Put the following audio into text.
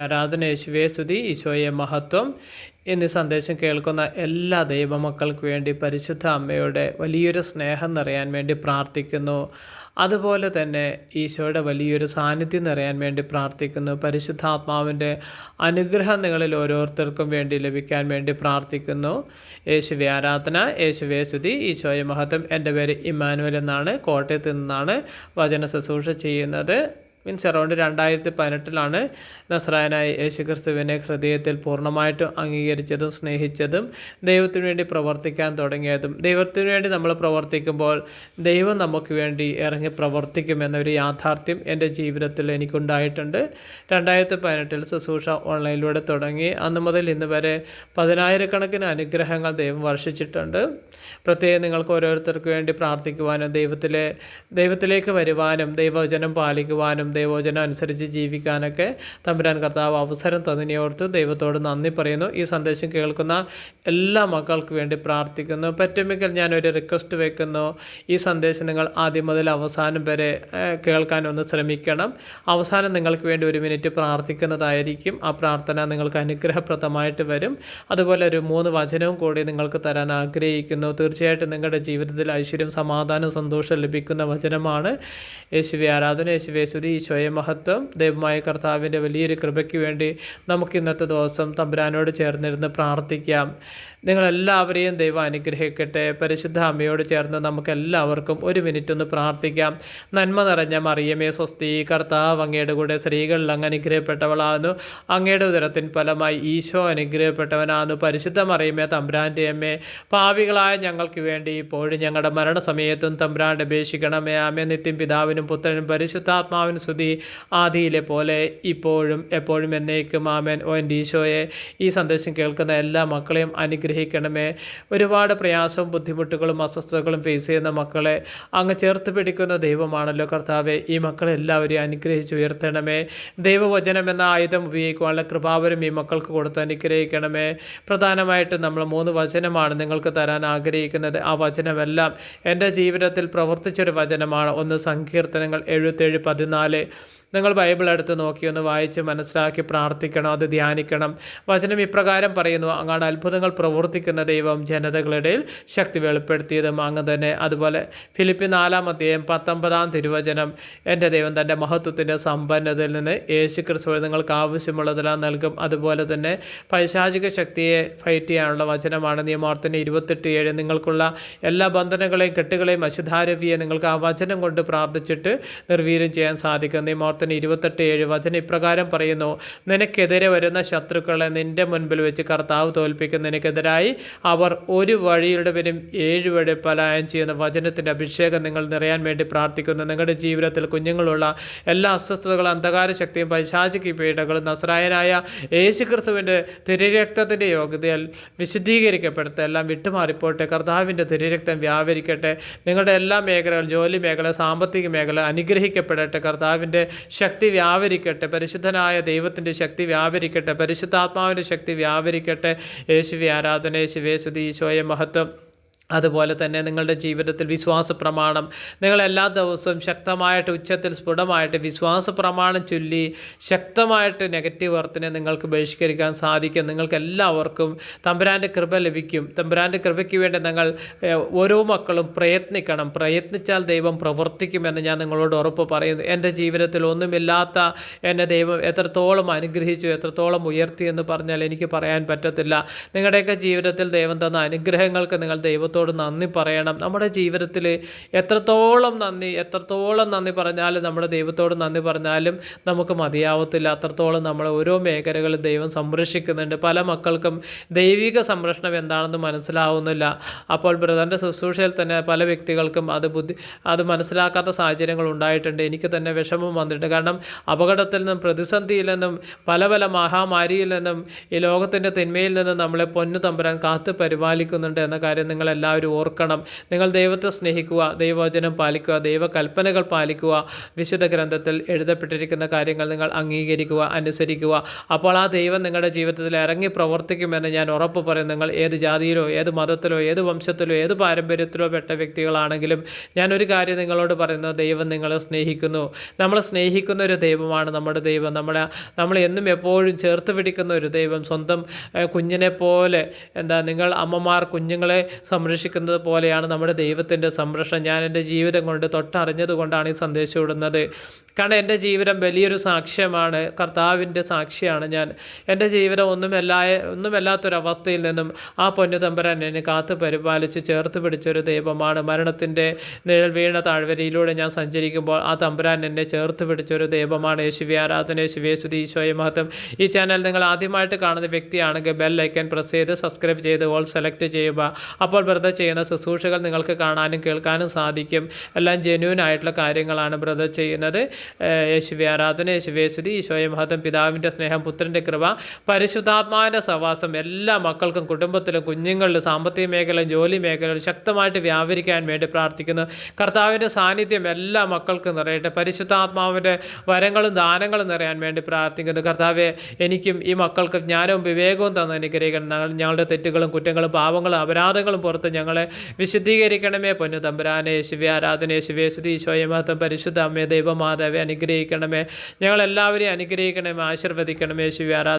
ആരാധന യേശുവേ സ്തുതി. ഈശോയെ മഹത്വം. എന്നീ സന്ദേശം കേൾക്കുന്ന എല്ലാ ദൈവമക്കൾക്ക് വേണ്ടി പരിശുദ്ധ അമ്മയുടെ വലിയൊരു സ്നേഹം നിറയാൻ വേണ്ടി പ്രാർത്ഥിക്കുന്നു. അതുപോലെ തന്നെ ഈശോയുടെ വലിയൊരു സാന്നിധ്യം നിറയാൻ വേണ്ടി പ്രാർത്ഥിക്കുന്നു. പരിശുദ്ധാത്മാവിന്റെ അനുഗ്രഹം നിങ്ങളിൽ ഓരോരുത്തർക്കും വേണ്ടി ലഭിക്കാൻ വേണ്ടി പ്രാർത്ഥിക്കുന്നു. യേശുവെ ആരാധന യേശുവേ സ്തുതി. ഈശോയെ മഹത്വം. എന്റെ പേര് ഇമ്മാനുവൽ എന്നാണ്. കോട്ടയത്ത് നിന്നാണ് വചന ശുശ്രൂഷ ചെയ്യുന്നത്. മീൻസ് അറൗണ്ട് രണ്ടായിരത്തി പതിനെട്ടിലാണ് നസ്രായനായ യേശുക്രിസ്തുവിനെ ഹൃദയത്തിൽ പൂർണമായിട്ടും അംഗീകരിച്ചതും സ്നേഹിച്ചതും ദൈവത്തിനു വേണ്ടി പ്രവർത്തിക്കാൻ തുടങ്ങിയതും. ദൈവത്തിനു വേണ്ടി നമ്മൾ പ്രവർത്തിക്കുമ്പോൾ ദൈവം നമുക്ക് വേണ്ടി ഇറങ്ങി പ്രവർത്തിക്കുമെന്നൊരു യാഥാർത്ഥ്യം എന്റെ ജീവിതത്തിൽ എനിക്കുണ്ടായിട്ടുണ്ട്. രണ്ടായിരത്തി പതിനെട്ടിൽ ശുശ്രൂഷ ഓൺലൈനിലൂടെ തുടങ്ങി. അന്ന് മുതൽ ഇന്ന് വരെ പതിനായിരക്കണക്കിന് അനുഗ്രഹങ്ങൾ ദൈവം വർഷിച്ചിട്ടുണ്ട്. പ്രത്യേകം നിങ്ങൾക്ക് ഓരോരുത്തർക്ക് വേണ്ടി പ്രാർത്ഥിക്കുവാനും ദൈവത്തിലെ ദൈവത്തിലേക്ക് വരുവാനും ദൈവവചനം പാലിക്കുവാനും ദൈവവചനം അനുസരിച്ച് ജീവിക്കാനൊക്കെ തമ്പുരാൻ കർത്താവ് അവസരം തന്നിനെയോർത്ത് ദൈവത്തോട് നന്ദി പറയുന്നു. ഈ സന്ദേശം കേൾക്കുന്ന എല്ലാ മക്കൾക്ക് വേണ്ടി പ്രാർത്ഥിക്കുന്നു. പറ്റുമെങ്കിൽ ഞാനൊരു റിക്വസ്റ്റ് വെക്കുന്നു. ഈ സന്ദേശം നിങ്ങൾ ആദ്യം മുതൽ അവസാനം വരെ കേൾക്കാൻ ഒന്ന് ശ്രമിക്കണം. അവസാനം നിങ്ങൾക്ക് വേണ്ടി ഒരു മിനിറ്റ് പ്രാർത്ഥിക്കുന്നതായിരിക്കും. ആ പ്രാർത്ഥന നിങ്ങൾക്ക് അനുഗ്രഹപ്രദമായിട്ട് വരും. അതുപോലെ ഒരു മൂന്ന് വചനവും കൂടി നിങ്ങൾക്ക് തരാൻ ആഗ്രഹിക്കുന്നു. തീർച്ചയായിട്ടും നിങ്ങളുടെ ജീവിതത്തിൽ ഐശ്വര്യം സമാധാനം സന്തോഷം ലഭിക്കുന്ന വചനമാണ്. യേശുവി ആരാധന യേശുവേ സ്തുതി. ഈശോയെ മഹത്വം ദൈവമായ കർത്താവിന്റെ വലിയൊരു കൃപയ്ക്ക് വേണ്ടി നമുക്ക് ഇന്നത്തെ ദിവസം തമ്പുരാനോട് ചേർന്നിരുന്ന് പ്രാർത്ഥിക്കാം. നിങ്ങളെല്ലാവരെയും ദൈവം അനുഗ്രഹിക്കട്ടെ. പരിശുദ്ധ അമ്മയോട് ചേർന്ന് നമുക്ക് എല്ലാവർക്കും ഒരു മിനിറ്റ് ഒന്ന് പ്രാർത്ഥിക്കാം. നന്മ നിറഞ്ഞ മറിയമേ സ്വസ്തി കർത്താവ് അങ്ങയുടെ കൂടെ സ്ത്രീകളിൽ അങ്ങ് അനുഗ്രഹപ്പെട്ടവളാകുന്നു. അങ്ങയുടെ ഉദരത്തിൻ ഫലമായി ഈശോ അനുഗ്രഹപ്പെട്ടവനാകുന്നു. പരിശുദ്ധ മറിയമേ തമ്പ്രാന്റെ അമ്മേ പാവികളായ ഞങ്ങൾക്ക് വേണ്ടി ഇപ്പോഴും ഞങ്ങളുടെ മരണസമയത്തും തമ്പ്രാന്റെ അപേക്ഷിക്കണമേ. ആമേ നിത്യം പിതാവിനും പുത്രനും പരിശുദ്ധാത്മാവിനും സ്തുതി. ആദിയിലെ പോലെ ഇപ്പോഴും എപ്പോഴും എന്നേക്കും. ആമേൻ. ഓ എന്റെ ഈശോയെ ഈ സന്ദേശം കേൾക്കുന്ന എല്ലാ മക്കളെയും അനുഗ്രഹിക്കണമേ. ഒരുപാട് പ്രയാസവും ബുദ്ധിമുട്ടുകളും അസ്വസ്ഥതകളും ഫേസ് ചെയ്യുന്ന മക്കളെ അങ്ങ് ചേർത്ത് പിടിക്കുന്ന ദൈവമാണല്ലോ കർത്താവെ. ഈ മക്കളെ എല്ലാവരെയും അനുഗ്രഹിച്ച് ഉയർത്തണമേ. ദൈവവചനം എന്ന ആയുധം ഉപയോഗിക്കുവാനുള്ള കൃപാവരം ഈ മക്കൾക്ക് കൊടുത്ത് അനുഗ്രഹിക്കണമേ. പ്രധാനമായിട്ടും നമ്മൾ മൂന്ന് വചനമാണ് നിങ്ങൾക്ക് തരാൻ ആഗ്രഹിക്കുന്നത്. ആ വചനമെല്ലാം എന്റെ ജീവിതത്തിൽ പ്രവർത്തിച്ചൊരു വചനമാണ്. ഒന്ന് സങ്കീർത്തനങ്ങൾ എഴുപത്തേഴ് പതിനാല്. നിങ്ങൾ ബൈബിൾ എടുത്ത് നോക്കി ഒന്ന് വായിച്ച് മനസ്സിലാക്കി പ്രാർത്ഥിക്കണം അത് ധ്യാനിക്കണം. വചനം ഇപ്രകാരം പറയുന്നു അങ്ങാണ് അത്ഭുതങ്ങൾ പ്രവർത്തിക്കുന്ന ദൈവം ജനതകളുടെ ശക്തി വെളിപ്പെടുത്തിയതും അങ്ങ് തന്നെ. അതുപോലെ ഫിലിപ്പി നാലാം പത്തൊമ്പതാം തിരുവചനം എന്റെ ദൈവം തന്റെ മഹത്വത്തിന്റെ സമ്പന്നതയിൽ നിന്ന് യേശു ക്രിസ്തു നിങ്ങൾക്ക് ആവശ്യമുള്ളതെല്ലാം നൽകും. അതുപോലെ തന്നെ പൈശാചിക ശക്തിയെ ഫൈറ്റ് ചെയ്യാനുള്ള വചനമാണ് നിയമോർത്തിന്റെ ഇരുപത്തെട്ട് ഏഴ്. നിങ്ങൾക്കുള്ള എല്ലാ ബന്ധനങ്ങളെയും കെട്ടുകളെയും അശുധാരവിയെ നിങ്ങൾക്ക് ആ വചനം കൊണ്ട് പ്രാർത്ഥിച്ചിട്ട് നിർവീര്യം ചെയ്യാൻ സാധിക്കും. നിയമോർ പ്രവർത്തനം ഇരുപത്തെട്ട് ഏഴ് വചന ഇപ്രകാരം പറയുന്നു നിനക്കെതിരെ വരുന്ന ശത്രുക്കളെ നിന്റെ മുൻപിൽ വെച്ച് കർത്താവ് തോൽപ്പിക്കുന്നതിനെതിരായി അവർ ഒരു വഴിയുടെ പേരും ഏഴ് വഴി പലായം ചെയ്യുന്ന വചനത്തിന്റെ അഭിഷേകം നിങ്ങൾ നിറയാൻ വേണ്ടി പ്രാർത്ഥിക്കുന്നു. നിങ്ങളുടെ ജീവിതത്തിൽ കുഞ്ഞുങ്ങളുള്ള എല്ലാ അസ്വസ്ഥതകളും അന്ധകാര ശക്തിയും പൈശാചിക പീഡകളും നസ്രായനായ യേശു ക്രിസ്തുവിന്റെ തിരുരക്തത്തിന്റെ യോഗ്യതയാൽ വിശുദ്ധീകരിക്കപ്പെടുത്ത എല്ലാം വിട്ടുമാറിപ്പോട്ടെ. കർത്താവിന്റെ തിരുരക്തം വ്യാപരിക്കട്ടെ. നിങ്ങളുടെ എല്ലാ മേഖലകളും ജോലി മേഖല സാമ്പത്തിക മേഖല അനുഗ്രഹിക്കപ്പെടട്ടെ. കർത്താവിന്റെ ശക്തി വ്യാപരിക്കട്ടെ. പരിശുദ്ധനായ ദൈവത്തിന്റെ ശക്തി വ്യാപരിക്കട്ടെ. പരിശുദ്ധാത്മാവിന്റെ ശക്തി വ്യാപരിക്കട്ടെ. യേശുവി ആരാധന യേശുവേ ഈശോയെ മഹത്വം. അതുപോലെ തന്നെ നിങ്ങളുടെ ജീവിതത്തിൽ വിശ്വാസ പ്രമാണം നിങ്ങൾ എല്ലാ ദിവസവും ശക്തമായിട്ട് ഉച്ചത്തിൽ സ്ഫുടമായിട്ട് വിശ്വാസ പ്രമാണം ചൊല്ലി ശക്തമായിട്ട് നെഗറ്റീവ് വർത്തിനെ നിങ്ങൾക്ക് ബഹിഷ്കരിക്കാൻ സാധിക്കും. നിങ്ങൾക്ക് എല്ലാവർക്കും തമ്പുരാന്റെ കൃപ ലഭിക്കും. തമ്പുരാന്റെ കൃപയ്ക്ക് വേണ്ടി നിങ്ങൾ ഓരോ മക്കളും പ്രയത്നിക്കണം. പ്രയത്നിച്ചാൽ ദൈവം പ്രവർത്തിക്കുമെന്ന് ഞാൻ നിങ്ങളോട് ഉറപ്പ് പറയുന്നു. എന്റെ ജീവിതത്തിൽ ഒന്നുമില്ലാത്ത എന്നെ ദൈവം എത്രത്തോളം അനുഗ്രഹിച്ചു എത്രത്തോളം ഉയർത്തി എന്ന് പറഞ്ഞാൽ എനിക്ക് പറയാൻ പറ്റത്തില്ല. നിങ്ങളുടെയൊക്കെ ജീവിതത്തിൽ ദൈവം തന്ന അനുഗ്രഹങ്ങൾക്ക് നിങ്ങൾ ദൈവത്തോട് ദൈവത്തോട് നന്ദി പറയണം. നമ്മുടെ ജീവിതത്തിൽ എത്രത്തോളം നന്ദി എത്രത്തോളം നന്ദി പറഞ്ഞാലും നമ്മുടെ ദൈവത്തോട് നന്ദി പറഞ്ഞാലും നമുക്ക് മതിയാവത്തില്ല. അത്രത്തോളം നമ്മളെ ഓരോ മേഖലകളും ദൈവം സംരക്ഷിക്കുന്നുണ്ട്. പല മക്കൾക്കും ദൈവിക സംരക്ഷണം എന്താണെന്ന് മനസ്സിലാവുന്നില്ല. അപ്പോൾ ബ്രദറിന്റെ ശുശ്രൂഷയിൽ തന്നെ പല വ്യക്തികൾക്കും അത് ബുദ്ധി അത് മനസ്സിലാക്കാത്ത സാഹചര്യങ്ങൾ ഉണ്ടായിട്ടുണ്ട്. എനിക്ക് തന്നെ വിഷമം വന്നിട്ടുണ്ട്. കാരണം അപകടത്തിൽ നിന്നും പ്രതിസന്ധിയിൽ നിന്നും പല പല മഹാമാരിയിൽ നിന്നും ഈ ലോകത്തിന്റെ തിന്മയിൽ നിന്നും നമ്മളെ പൊന്നു തമ്പുരാൻ കാത്തു പരിപാലിക്കുന്നുണ്ട് എന്ന കാര്യം നിങ്ങളെല്ലാം എല്ലാവരും ഓർക്കണം. നിങ്ങൾ ദൈവത്തെ സ്നേഹിക്കുക ദൈവവചനം പാലിക്കുക ദൈവകൽപ്പനകൾ പാലിക്കുക. വിശുദ്ധ ഗ്രന്ഥത്തിൽ എഴുതപ്പെട്ടിരിക്കുന്ന കാര്യങ്ങൾ നിങ്ങൾ അംഗീകരിക്കുക അനുസരിക്കുക. അപ്പോൾ ആ ദൈവം നിങ്ങളുടെ ജീവിതത്തിൽ ഇറങ്ങി പ്രവർത്തിക്കുമെന്ന് ഞാൻ ഉറപ്പ് പറയും. നിങ്ങൾ ഏത് ജാതിയിലോ ഏത് മതത്തിലോ ഏത് വംശത്തിലോ ഏത് പാരമ്പര്യത്തിലോ പെട്ട വ്യക്തികളാണെങ്കിലും ഞാനൊരു കാര്യം നിങ്ങളോട് പറയുന്നത് ദൈവം നിങ്ങളെ സ്നേഹിക്കുന്നു. നമ്മൾ സ്നേഹിക്കുന്ന ഒരു ദൈവമാണ് നമ്മുടെ ദൈവം. നമ്മളെ നമ്മൾ എന്നും എപ്പോഴും ചേർത്ത് പിടിക്കുന്ന ഒരു ദൈവം. സ്വന്തം കുഞ്ഞിനെ പോലെ എന്താ നിങ്ങൾ അമ്മമാർ കുഞ്ഞുങ്ങളെ സംരക്ഷിക്കുന്നത് പോലെയാണ് നമ്മുടെ ദൈവത്തിന്റെ സംരക്ഷണം. ഞാൻ എന്റെ ജീവിതം കൊണ്ട് തൊട്ടറിഞ്ഞതുകൊണ്ടാണ് ഈ സന്ദേശം ഇടുന്നത്. കാരണം എന്റെ ജീവിതം വലിയൊരു സാക്ഷ്യമാണ് കർത്താവിന്റെ സാക്ഷിയാണ് ഞാൻ. എന്റെ ജീവിതം ഒന്നുമല്ല ഒന്നുമല്ലാത്തൊരവസ്ഥയിൽ നിന്നും ആ പൊന്നുതമ്പരൻ എന്നെ കാത്തു പരിപാലിച്ച് ചേർത്ത് പിടിച്ചൊരു ദൈവമാണ്. മരണത്തിന്റെ നിഴൽ വീണ താഴ്വരയിലൂടെ ഞാൻ സഞ്ചരിക്കുമ്പോൾ ആ തമ്പുരാൻ എന്നെ ചേർത്ത് പിടിച്ചൊരു ദൈവമാണ്. യേശുവി ആരാധന യേശുവി യേശുദി ഈശോയെ മഹത്വം. ഈ ചാനൽ നിങ്ങൾ ആദ്യമായിട്ട് കാണുന്ന വ്യക്തിയാണെങ്കിൽ ബെൽ ഐക്കൻ പ്രസ് ചെയ്ത് സബ്സ്ക്രൈബ് ചെയ്ത് ഓൾ സെലക്ട് ചെയ്യുക. അപ്പോൾ ബ്രദർ ചെയ്യുന്ന ശുശ്രൂഷകൾ നിങ്ങൾക്ക് കാണാനും കേൾക്കാനും സാധിക്കും. എല്ലാം ജെന്യൂൻ ആയിട്ടുള്ള കാര്യങ്ങളാണ് ബ്രദർ ചെയ്യുന്നത്. യേശുവെ ആരാധന യേശുവേ സ്തുതി ഈശോയെ മഹത്വം പിതാവിന്റെ സ്നേഹം പുത്രന്റെ കൃപ പരിശുദ്ധാത്മാവിന്റെ സവാസം എല്ലാ മക്കൾക്കും കുടുംബത്തിലും കുഞ്ഞുങ്ങളിലും സാമ്പത്തിക മേഖലയിലും ജോലി മേഖലയിലും ശക്തമായിട്ട് വ്യാപരിക്കാൻ വേണ്ടി പ്രാർത്ഥിക്കുന്നു. കർത്താവിന്റെ സാന്നിധ്യം എല്ലാ മക്കൾക്കും നിറയട്ടെ. പരിശുദ്ധാത്മാവിന്റെ വരങ്ങളും ദാനങ്ങളും നിറയാൻ വേണ്ടി പ്രാർത്ഥിക്കുന്നു. കർത്താവെ എനിക്കും ഈ മക്കൾക്ക് ജ്ഞാനവും വിവേകവും തന്ന് അനുഗ്രഹിക്കണം. ഞങ്ങളുടെ തെറ്റുകളും കുറ്റങ്ങളും പാവങ്ങളും അപരാധങ്ങളും പുറത്ത് ഞങ്ങളെ വിശുദ്ധീകരിക്കണമേ പൊന്നു തമ്പുരാനെ. ശിവ ആരാധന ശിവേ സ്തുതി ഈശോയെ മഹത്വം പരിശുദ്ധ അമ്മേ ദൈവമാതാവെ അനുഗ്രഹിക്കണമേ. ഞങ്ങളെല്ലാവരെയും അനുഗ്രഹിക്കണമേ. ആശീർവദിക്കണമേ. ശിവ